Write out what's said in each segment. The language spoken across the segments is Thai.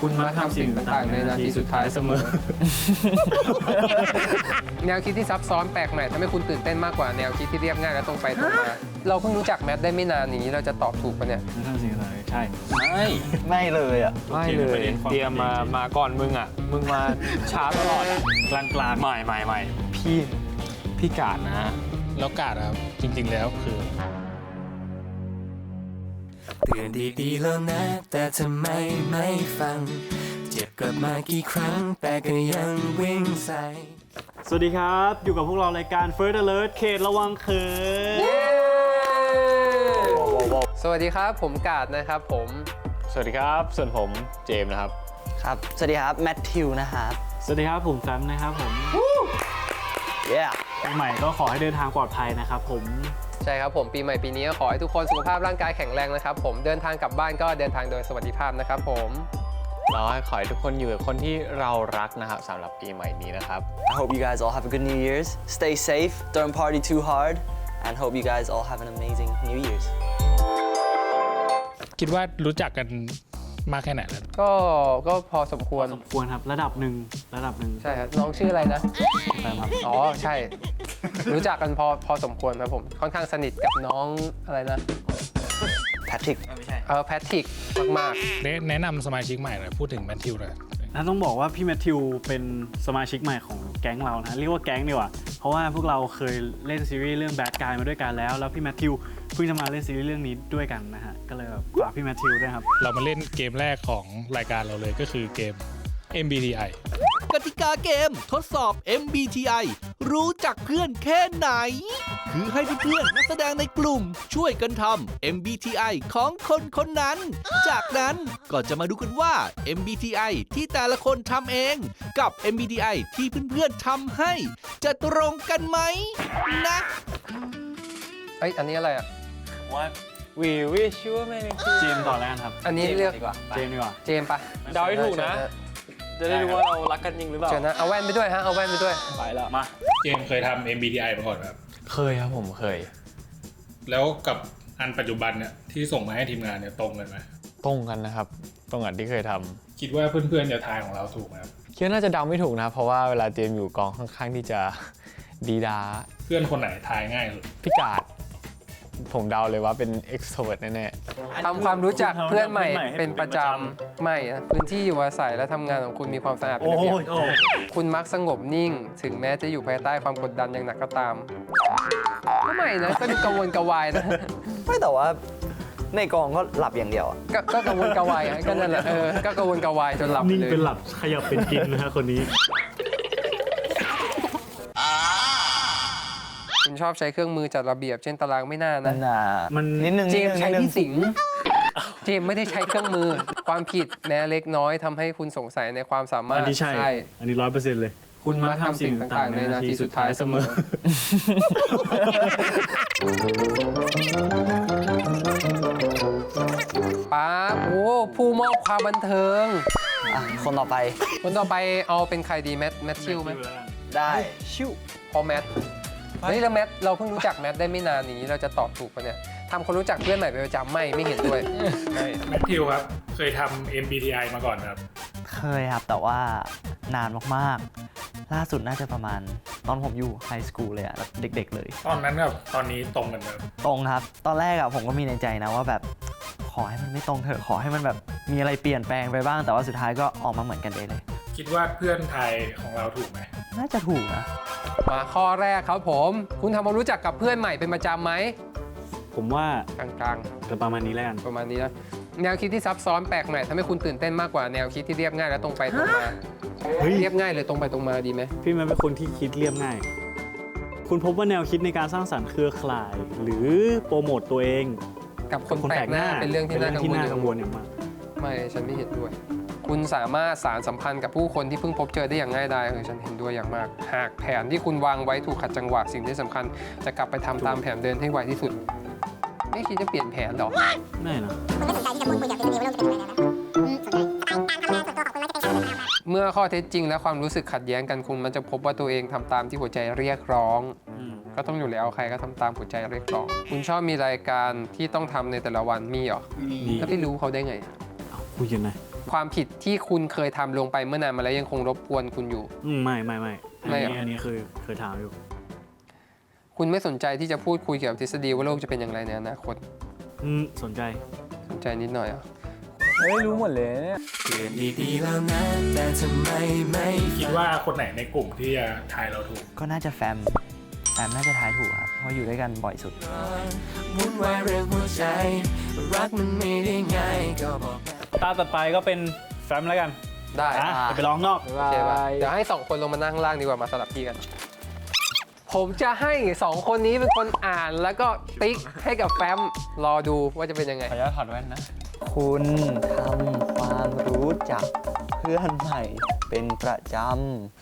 คุณมักทำสิ่งต่างๆในนาทีสุดท้ายเสมอ แนวคิดที่ซับซ้อนแปลกใหม่ทำให้คุณตื่นเต้นมากกว่าแนวคิดที่เรียบง่ายและตรงไปตรงมา เราเพิ่งรู้จักแมทได้ไม่นานนี้เราจะตอบถูกปะเนี่ยมักทำสิ่งต่างๆใช่ ไม่ไม่เลยอะ ไม่เลยเตรียมมามาก่อนมึงอะ มึงมาช้าตลอดอะกลางกลางไม่ไม่ไม่พี่พี่กาดนะ แล้วกาดอะครับจริง ๆ แล้วคือ เตือนดีๆแล้วนะ แต่ทำไมไม่ฟัง เจ็บกลับมากี่ครั้ง แต่ก็ยังวิ่งใส่สวัสดีครับ อยู่กับพวกเรารายการ First Alert เขตระวังเขินสวัสดีครับ ผมกาดนะครับผม สวัสดีครับ ส่วนผมเจมส์นะครับ ครับ สวัสดีครับ แมทธิวนะครับ สวัสดีครับผมแฟมนะครับผม เย้ปีใหม่ก็ขอให้เดินทางปลอดภัยนะครับผม ใช่ครับผมปีใหม่ปีนี้ก็ขอให้ทุกคนสุขภาพร่างกายแข็งแรงนะครับผมเดินทางกลับบ้านก็เดินทางโดยสวัสดิภาพนะครับผมเราให้ขอให้ทุกคนอยู่กับคนที่เรารักนะครับสำหรับปีใหม่นี้นะครับ I hope you guys all have a good New Year's stay safe don't party too hard and hope you guys all have an amazing New Year's คิดว่ารู้จักกัน มากแค่ไหนแล้วก็ก็พอสมควรสมควรครับระดับหนึ่งระดับหนึ่งใช่ครับน้องชื่ออะไรนะแฟมครับอ๋อใช่ รู้จักกันพอพอสมควรครับผม ค่อนข้างสนิทกับน้องอะไรนะ Patrick เออแพทริกมากแนะแนะนำสมาชิกใหม่หน่อยพูดถึงแมทธิวหน่อยแล้วต้องบอกว่าพี่แมทธิวเป็นสมาชิกใหม่ของแก๊งเรานะเรียกว่าแก๊งดีกว่าเพราะว่าพวกเราเคยเล่นซีรีส์เรื่อง Bad Guy มาด้วยกันแล้ว แล้วพี่แมทธิวเพิ่งจะมาเล่นซีรีส์เรื่องนี้ด้วยกันนะฮะ ก็เลยแบบฝากพี่แมทธิวด้วยครับ เรามาเล่นเกมแรกของรายการเราเลยก็คือเกม MBTI กติกาเกมทดสอบ MBTI รู้จักเพื่อนแค่ไหน คือให้เพื่อนๆนักแสดงในกลุ่ม ช่วยกันทำ MBTI ของคนคนนั้น จากนั้นก็จะมาดูกันว่า MBTI ที่แต่ละคนทำเอง กับ MBTI ที่เพื่อนๆทำให้ จะตรงกันไหมนะๆเอ้ยอันนี้อะไรอะ What we wish you a merry เจมส์ต่อแล้วกันครับ อันนี้เรียกเจมส์ดีกว่า เจมส์ปะเดาให้ถูกนะ จะได้รู้ว่าเรารักกันจริงหรือเปล่าเชิญนะเอาแว่นไปด้วยฮะเอาแว่นไปด้วย ไปแล้ว มา เจมส์เคยทำ MBTI มาก่อนไหมครับ เคยครับผมเคย แล้วกับอันปัจจุบันเนี่ยที่ส่งมาให้ทีมงานเนี่ยตรงกันไหมตรงกันนะครับ ตรงกันที่เคยทำคิดว่าเพื่อนๆจะทายของเราถูกไหมครับคิดว่าน่าจะเดาไม่ถูกนะเพราะว่าเวลาเจมส์อยู่กองค่อนข้างที่จะดีดาเพื่อนคนไหนทายง่ายสุดพี่กาด ผมเดาเลยว่าเป็น extrovert แน่ทำความรู้จักเพื่อนใหม่เพื่อนใหม่ให้เป็นประจำไม่นะพื้นที่อยู่อาศัยและทำงานของคุณมีความสะอาดเป็นโอ้ระเบียบยโอ้ยคุณมักสงบนิ่ง ถึงแม้จะอยู่ภายใต้ความกดดันอย่างหนักก็ตามก็ไม่นะก็ดูกังวลกระวายนะไม่แต่ว่าในกองก็หลับอย่างเดียวอะก็ก็กังวลกระวายอะก็นั่นแหละเออก็กังวลกระวายจนหลับนิ่งเลยเป็นหลับขยับเป็นกินนะฮะคนนี้ ชอบใช้เครื่องมือจัดระเบียบเช่นตารางไม่น่านะน่ามันนิดนึงเจนิดมนึส์งใช้นิดนึงที่สิงเจมส์ไม่ได้ใช้เครื่องมือ ความผิดแม้เล็กน้อยทำให้คุณสงสัยในความสามารถอันนี้ใช่ อันนี้ร้อยเปอร์เซ็นต์เลย คุณมักทำสิ่งต่างๆ ในนาทีสุดท้ายเสมอ ป๊าบโอ้ผู้มอบความบันเทิง อะคนต่อไปคนต่อไปเอาเป็นใครดีแมทแมทชิวไหมได้ ชิวพอแมท เฮ้ยแล้วแมทเราเพิ่งรู้จักแมทได้ไม่นานนี้เราจะตอบถูกปะเนี่ยทำคนรู้จักเพื่อนใหม่เป็นประจำไม่ไม่เห็นด้วยไม่แมทธิวครับ เคยทำ MBTI มาก่อนไหมครับ เคยครับ แต่ว่านานมากๆ ล่าสุดน่าจะประมาณ ตอนผมอยู่ไฮสคูลเลยอะแบบเด็ก ๆ เลย ตอนนั้นกับตอนนี้ตรงกันไหมครับตรงครับ ตอนแรกอะผมก็มีในใจนะว่าแบบขอให้มันไม่ตรงเถอะขอให้มันแบบมีอะไรเปลี่ยนแปลงไปบ้าง แต่ว่าสุดท้ายก็ออกมาเหมือนกันเองเลย คิดว่าเพื่อนทายของเราถูกไหม น่าจะถูกนะ มาข้อแรกครับผม คุณทำความรู้จักกับเพื่อนใหม่เป็นประจำไหมผมว่ากลางจะประมาณนี้แล้วกันๆ ประมาณนี้นะแนวคิดที่ซับซ้อนแปลกใหม่ทำให้คุณตื่นเต้นมากกว่าแนวคิดที่เรียบง่ายและตรงไปตรงมาเฮ้ยเรียบง่ายหรือตรงไปตรงมาดีไหมพี่แมันเป็นคนที่คิดเรียบง่าย คุณพบว่าแนวคิดในการสร้างสรรค์เครือข่าย หรือโปรโมตตัวเองกับคนแปลกหน้าเป็นเรื่องที่น่ากังวลอยู่กังวลอย่างมากไม่ฉันไม่เห็นด้วย คุณสามารถสารสัมพันธ์กับผู้คนที่เพิ่งพบเจอได้อย่างง่ายดายเออฉันเห็นด้วยอย่างมาก หากแผนที่คุณวางไว้ถูกขัดจังหวะสิ่งที่สำคัญ จะกลับไปทำตามแผนเดินให้ไวที่สุด ไม่คิดจะเปลี่ยนแผนหรอ ไม่นะเมื่อข้อเท็จจริงและความรู้สึกขัดแย้งกันคุณมันจะพบว่าตัวเองทำตามที่หัวใจเรียกร้อง อืม ก็ต้องอยู่แล้วใครก็ทำตามหัวใจเรียกร้อง คุณชอบมีรายการที่ต้องทำในแต่ละวันมีเหรอนี่แล้วไปรู้เขาได้ไง คุยกันนะ ความผิดที่คุณเคยทำลงไปเมื่อนานมาแล้วยังคงรบกวนคุณอยู่ อืมไม่ไม่ไม่อันไม่เหรนี้ออันนี้คือเคยถามอยู่ คุณไม่สนใจที่จะพูดคุยเกี่ยวกับทฤษฎีว่าโลกจะเป็นอย่างไรในอนาคตอืมสนใจสนใจนิดหน่อยเหรอะเฮ้ยรู้หมดเลยเนี่ยเพื่อนดีๆแล้วนะแต่ทำไมไม่คิดว่าคนไหนในกลุ่มที่จะทายเราถูก ก็น่าจะแฟม แฟมน่าจะทายถูกครับ เพราะอยู่ด้วยกันบ่อยสุด วุ่นวายเรื่องหัวใจ รักมันไม่ได้ง่ายก็บอก ตาต่อไปก็เป็นแฟมแล้วกันได้อะเดี๋ยวไปลองนอก โอเคป่ะเดี๋ยวให้สองคนลงมานั่งข้างล่างดีกว่ามาสลับที่กัน ผมจะให้สองคนนี้เป็นคนอ่านแล้วก็ติ๊กให้กับแฟมรอดูว่าจะเป็นยังไง ขออนุญาตถอดแว่นนะ คุณทำความรู้จักเพื่อนใหม่เป็นประจ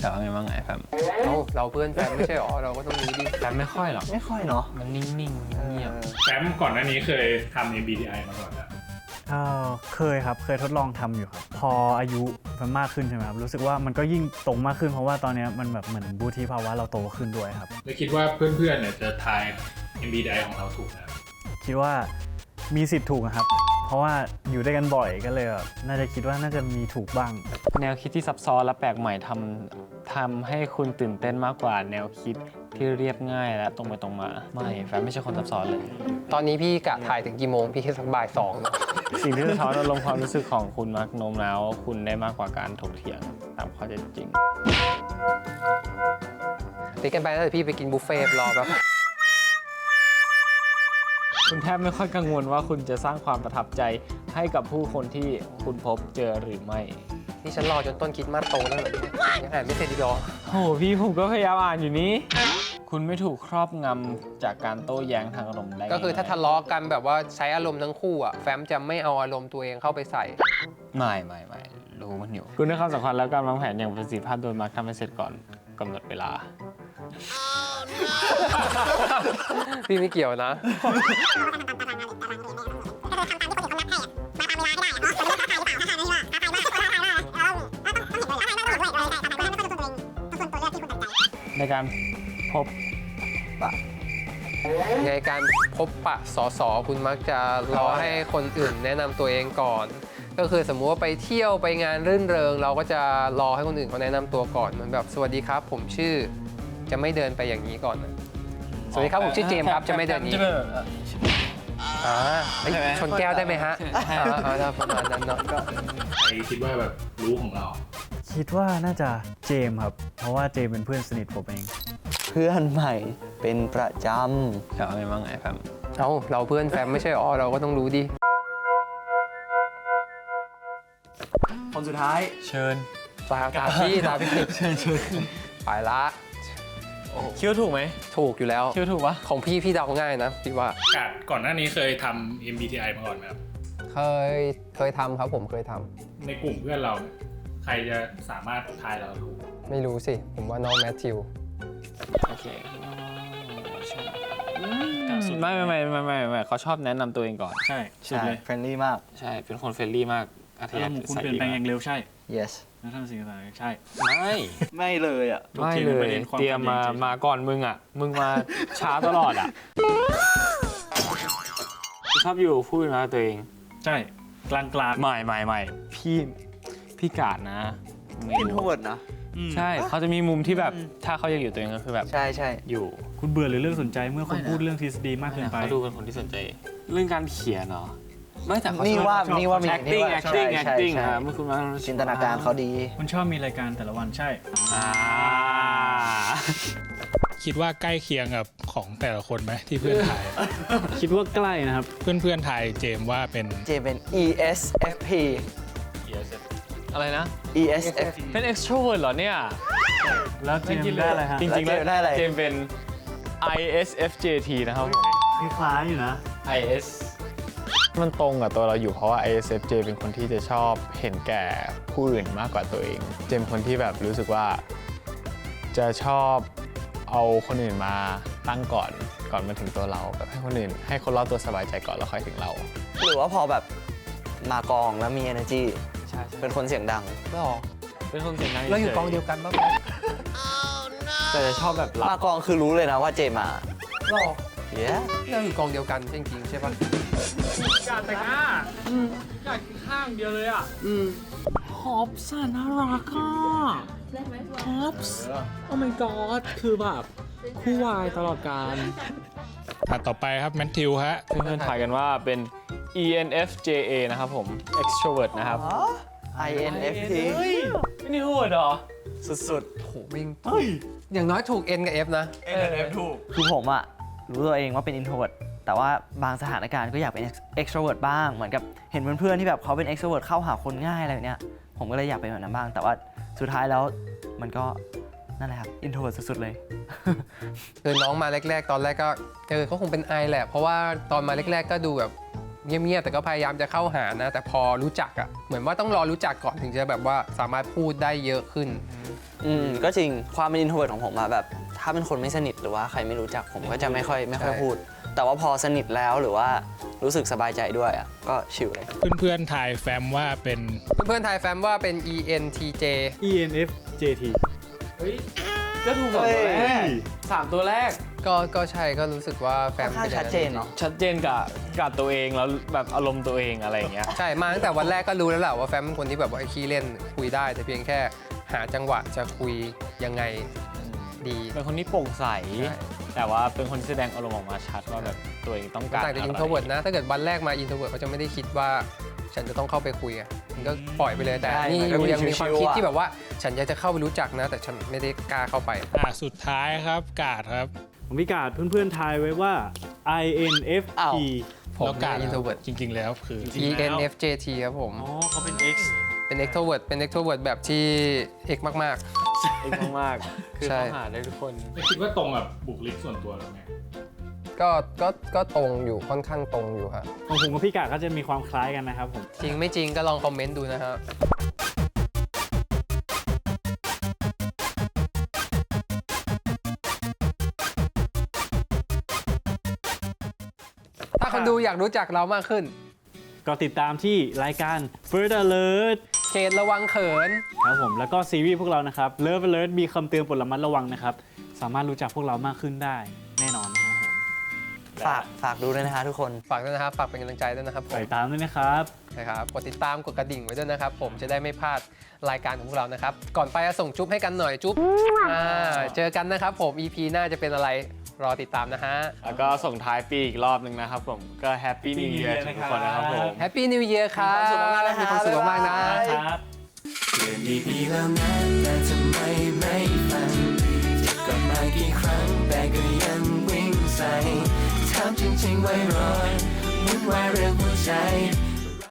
แต่ว่าไงบ้างไงแฟมเอ้าเราเพื่อนแฟมไม่ใช่หรอ เราก็ต้องรู้ดิ แฟมไม่ค่อยหรอกำ ไม่ค่อยเนาะมันนิ่งๆเงียบ แฟมก่อนหน้านี้เคยทำ MBTI มาก่อนแล้ วเอ่อเคยครับเคยทดลองทำอยู่ครับพออายุมันมากขึ้นใช่ไหมครับรู้สึกว่ามันก็ยิ่งตรงมากขึ้นเพราะว่าตอนเนี้ยมันแบบเหมือนบูทีภาวะเราโตขึ้นด้วยครับแล้วคิดว่าเพื่อนๆเนี่ยจะทาย MBTI ของเราถูกนะคิดว่ามีสิทธิ์ถูกนะครับ เพราะว่าอยู่ด้วยกันบ่อยก็เลยแบบน่าจะคิดว่าน่าจะมีถูกบ้าง แนวคิดที่ซับซ้อนและแปลกใหม่ทำทำให้คุณตื่นเต้นมากกว่าแนวคิด ที่เรียบง่ายและตรงไปตรงมา ไม่แฟมไม่ใช่คนซับซ้อนเลย ตอนนี้พี่กะถ่ายถึงกี่โมง พี่แค่สักบ่ายสองนะสิ่งที่สะท้อนอารมณ์ความรู้สึกของคุณมักโน้มน้าวคุณได้มากกว่าการถกเถียงตามข้อเท็จจริงติ๊กกันไปแล้วเดี๋ยวพี่ไปกินบุฟเฟ่ต์รอแบบ คุณแทบไม่ค่อยกังวลว่าคุณจะสร้างความประทับใจให้กับผู้คนที่คุณพบเจอหรือไม่ นี่ฉันรอจนต้นคริดมาสโตแล้วเหรอเนี่ยยังอ่านไม่เสร็จอีกเหรอโอ้โหพี่ผมก็พยายามอ่านอยู่นี้ คุณไม่ถูกครอบงำจากการโต้แย้งทางอารมณ์ได้ก็คือถ้าทะเลาะกันแบบว่าใช้อารมณ์ทั้งคู่อะแฟมจะไม่เอาอารมณ์ตัวเองเข้าไปใส่ ไม่ไม่ไม่รู้มันอยู่ คุณให้ความสำคัญแล้วการวางแผนอย่างประสิทธิภาพโดยมักทำให้เสร็จก่อนกำหนดเวลา พี่ไม่เกี่ยวนะ ในการพบในการพบปะสอสอคุณมักจะรอให้คนอื่นแนะนำตัวเองก่อน ก็คือสมมุติว่าไปเที่ยวไปงานรื่นเริง เราก็จะรอให้คนอื่นเขาแนะนำตัวก่อนเหมือนแบบสวัสดีครับ ผมชื่อจะไม่เดินไปอย่างนี้ก่อนนะสวัสดีครับผมชื่อเจมส์ครับจะไม่เดินอย่างนี้อ่าเอ้ยชนแก้วได้ไหมฮะอ่าอ่าอ่าประมาณนั้นเนาะก็ใครคิดว่าแบบรู้ของเรา คิดว่าน่าจะเจมส์ครับ เพราะว่าเจมส์เป็นเพื่อนสนิทผมเอง เพื่อนใหม่เป็นประจแต่ว่าไงบ้างไงแฟมเอ้าเราเพื่อนแฟมไม่ใช่หรอเราก็ต้องรู้ดิ คนสุดท้ายเชิญตาตาพี่ตาพี่ไปละคิดว่าถูกไหม ถูกอยู่แล้ว คิดว่าถูกปะของพี่พี่เดาง่ายนะพี่ว่ากาดก่อนหน้านี้เคยทำ MBTI มาก่อนไหมครับ เคยเคยทำครับผมเคยทำในกลุ่มเพื่อนเราเนี่ย ใครจะสามารถทายเราถูกไม่รู้สิ ผมว่าน้องแมทธิว โอเคไม่ไม่ไม่ไม่ไม่ไม่เขาชอบแนะนำตัวเองก่อน ใช่ำสุดใช่เลยเฟรนลี่มาก ใช่ เป็นคนเฟรนลี่มากอัธอายารมยณ์ของคุณใส่เปลี่ยนดีแปลงอย่างมากเร็วใช่ yes แล้วทำสิ่งต่างๆใช่ ไม่ไม่เลยอะ ไม่ถกถีงเลในปยระด็นความเตรียมมาขัดแย้งจริงๆมาก่อนมึงอะ มึงมา ช้าตลอดอะชอบอยู่พูดนะตัวเอง ใช่ กลางกลางไม่ไม่ไม่พี่ พี่กาดนะไม่อินโทรรู้เวิร์ดนะใช่เขาจะมีมุมที่แบบถ้าเขายังอยู่ตัวเองก็คือแบบใช่ใช่อยู่ คุณเบื่อหรือเรื่องสนใจเมื่อคนไม่นะพูดเรื่องทฤษฎีมากเกินไป เขาดูเป็นคนที่สนใจ เรื่องการเขียนเนาะไม่แต่เขานี่ชอบ ว่าชอบ นี่ว่ามี acting นี่ว่า acting ใช่ acting ใช่อะเมื่อคุณมาจินตนาการเขาดีคุณชอบมีรายการแต่ละวันใช่ อ่าคิดว่าใกล้เคียงกับของแต่ละคนไหมที่เพื่อนทาย คิดว่าใกล้นะครับ เพื่อนเพื่อนๆทายเจมส์ว่าเป็นเจเป็น ESFP อะไรนะ ESFP เป็น extrovert เหรอเนี่ย แล้วเจมส์ได้อะไรฮะจริงๆแล้วเจมส์ได้อะไร เจมส์เป็น ISFJT นะครับผม คล้ายๆอยู่นะ IS มันตรงกับตัวเราอยู่เพราะว่า ISFJ เป็นคนที่จะชอบเห็นแก่ผู้อื่นมากกว่าตัวเอง เจมส์คนที่แบบรู้สึกว่า จะชอบเอาคนอื่นมาตั้งก่อนก่อนมาถึงตัวเราแบบให้คนอื่น ให้คนรอบตัวสบายใจก่อนแล้วค่อยถึงเรา หรือว่าพอแบบมากองแล้วมี energy ใช่ เป็นคนเสียงดัง ไม่หรอเป็นคนเสียงดังเราอยู่ฉๆกองเดียวกันบ้างไหมแต่จะชอบแบบรัมาบกองคือรู้เลยนะว่าเจมาหรอ yeah เราอยู่กองเดียวกันจริงๆใช่ปะการแต่งหน้าอยากกินข้างเดียวเลยอะฮอปส์น่ารักอะฮอปส์โอ้ my god คือแบบคู่วายตลอดการถัดต่อไปครับแมทธิวฮะเพื่อนๆถ่ายกันว่าเป็น ENFJA นะครับผม extrovert นะครับ INFP นี่โหดเหรอ สุดโหวิ่งอย่างน้อยถูก N กับ F นะๆถูก คือผมอะรู้ตัวเองว่าเป็น introvert แต่ว่าบางสถานการณ์ก็อยากเป็น extrovert บ้าง เหมือนกับเห็นเพื่อนๆที่แบบเขาเป็น extrovert เข้าหาคนง่ายอะไรแบบเนี้ย ผมก็เลยอยากเป็นแบบนั้นบ้าง แต่ว่าสุดท้ายแล้วมันก็นั่นแหละครับ introvert สุดๆเลย คือน้องมาแรก ๆ ตอนแรกก็เออเขาคงเป็นไอแหละ เพราะว่าตอนมาแรก ๆ ก็ดูแบบ เงียบๆแต่ก็พยายามจะเข้าหานะ แต่พอรู้จักอะเหมือนว่าต้องรอรู้จักก่อนถึงจะแบบว่าสามารถพูดได้เยอะขึ้น อืมก็จริงความเป็น introvert ของผมอะแบบ ถ้าเป็นคนไม่สนิทหรือว่าใครไม่รู้จักผมก็จะไม่ค่อยไม่ค่อยใช่พูด แต่ว่าพอสนิทแล้วหรือว่ารู้สึกสบายใจด้วยอะก็ชิลเลย เพื่อนๆถ่ายแฟมว่าเป็น เพื่อนๆทายแฟมว่าเป็น ENTJ ENFJT ก็ถูกสองตัวแรกสามตัวแรกก็ก็ใช่ก็รู้สึกว่าแฟค่อมนข้างป็อย่ชังดเจนเนาะ ชัดเจนกับกับตัวเองแล้วแบบอารมณ์ตัวเองอะไรอย่างเงี้ย ใช่มาตั้งแต่วันแรกก็รู้แล้วแหละว่าแฟมเป็นคนที่แบบว่าขี้เล่นคุยได้ แต่เพียงแค่หาจังหวะจะคุยยังไงดี เป็นคนที่โปร่งใส ใช่ แต่ว่าเป็นคนที่แสดงอารมณ์ออกมาชัดว่าแบบตัวเองต้องการต่างจากะไรอินโทรเวิร์ดนะ ถ้าเกิดวันแรกมาอินโทรเวิร์ดเขาจะไม่ได้คิดว่าฉันจะต้องเข้าไปคุยอะมันก็ปล่อยไปเลยแต่ใช่นี่มันก็มียังมีความชิวๆคิดอะ ที่แบบว่า ฉันอยากจะเข้าไปรู้จักนะ แต่ฉันไม่ได้กล้าเข้าไป อ่าสุดท้ายครับกาดครับ ผมพิกาดเพื่อนๆทายไว้ว่า INFP อ้าวผมแล้วกาดอินโทรเวิร์ดจริง ๆ แล้วคือจริงๆแล้ว ENFJT ครับผม อ๋อเขาเป็น X เป็น extrovert เป็น extrovert แบบที่ X มาก เอกมากๆคือใช่ เข้าหาได้ทุกคน ไม่คิดว่าตรงกับบุคลิกส่วนตัวเราไหมๆก็ก็ก็ตรงอยู่ค่อนข้างตรงอยู่ครับของผมกับพี่กาดก็จะมีความคล้ายกันนะครับผม จริงไม่จริงก็ลองคอมเมนต์ดูนะครับ ถ้าคนดูอยากรู้จักเรามากขึ้น ก็ติดตามที่รายการ First Alert เขตระวังเขิน ครับผมแล้วก็ซีรีส์พวกเรานะครับ Love Alert มีคำเตือนปลดระมัดระวังนะครับ สามารถรู้จักพวกเรามากขึ้นได้แน่นอนนะครับผมฝากฝากดูด้วยนะฮะทุกคน ฝากด้วยนะครับ ฝากเป็นกำลังใจด้วยนะครับผไปมตามด้วยนะครับ นะครับ กดติดตาม กดกระดิ่งไว้ด้วยนะครับ ผมจะได้ไม่พลาดรายการของพวกเรานะครับ ก่อนไปจะส่งจุ๊บให้กันหน่อยจุ๊บอ่าเจอกันนะครับผม EP หน้าจะเป็นอะไร รอติดตามนะฮะ แล้วก็ส่งท้ายปีอีกรอบหนึ่งนะครับผมก็ Happy New Year ทุกคนนะครับผม Happy New Year ครับมีความสุขมากๆนะฮะมีความสุขมากๆนะบ๊ายบายครับเตือนดีๆแล้วนะแต่ทำไมไม่ฟังเจ็บกลับมากี่ครั้งแต่ก็ยังวิ่งใส่ถามจริงๆไว้รอยวุ่นวายเรื่องหัวใจ